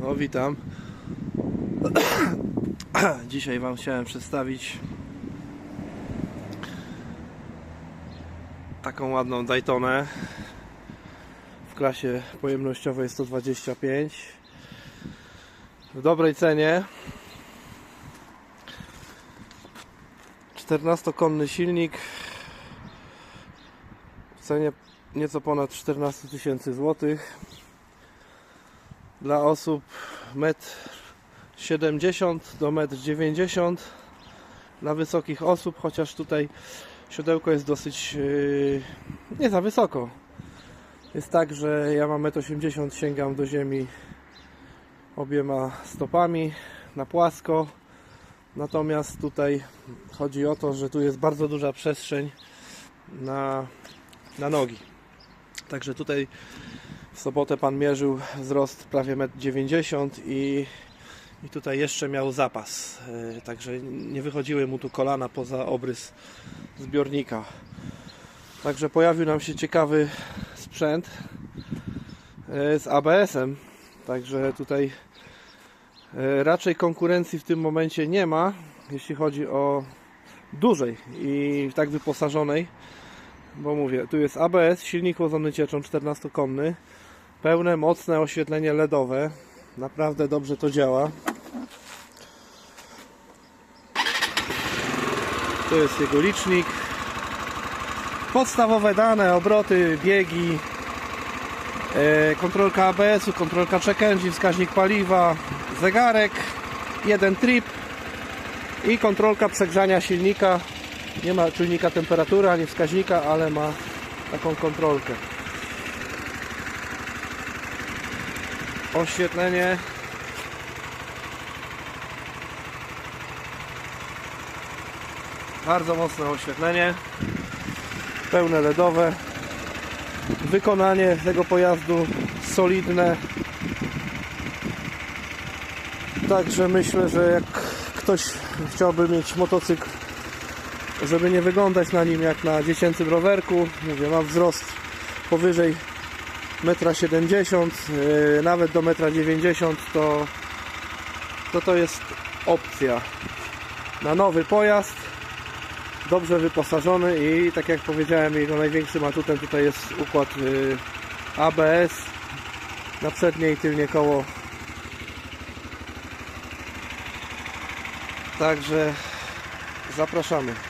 No witam. Dzisiaj Wam chciałem przedstawić taką ładną Daytonę. W klasie pojemnościowej 125 w dobrej cenie. 14-konny silnik. W cenie nieco ponad 14 tysięcy złotych dla osób 1,70 m do 1,90 m dla wysokich osób, chociaż tutaj siodełko jest dosyć yy, nie za wysoko. Jest tak, że ja mam 1,80 m, sięgam do ziemi obiema stopami na płasko. Natomiast tutaj chodzi o to, że tu jest bardzo duża przestrzeń na, na nogi. Także tutaj w sobotę pan mierzył wzrost prawie 1,90 m i, i tutaj jeszcze miał zapas. Yy, Także nie wychodziły mu tu kolana poza obrys zbiornika. Także pojawił nam się ciekawy sprzęt yy, z ABS-em. Także tutaj yy, raczej konkurencji w tym momencie nie ma, jeśli chodzi o dużej i tak wyposażonej. Bo mówię, tu jest ABS, silnik chłodzony cieczą 14-konny, pełne, mocne oświetlenie LEDowe. Naprawdę dobrze to działa. Tu jest jego licznik. Podstawowe dane, obroty, biegi, e, kontrolka ABS-u, kontrolka check engine, wskaźnik paliwa, zegarek, jeden trip i kontrolka przegrzania silnika. Nie ma czujnika temperatury ani wskaźnika, ale ma taką kontrolkę. Oświetlenie. Bardzo mocne oświetlenie. Pełne LEDowe. Wykonanie tego pojazdu solidne. Także myślę, że jak ktoś chciałby mieć motocykl żeby nie wyglądać na nim jak na dziecięcym rowerku. Mówię, mam wzrost powyżej 1,70 m, yy, nawet do 1,90 m, to, to to jest opcja na nowy pojazd, dobrze wyposażony i tak jak powiedziałem, jego największym atutem tutaj jest układ yy, ABS na przednie i tylnie koło. Także zapraszamy.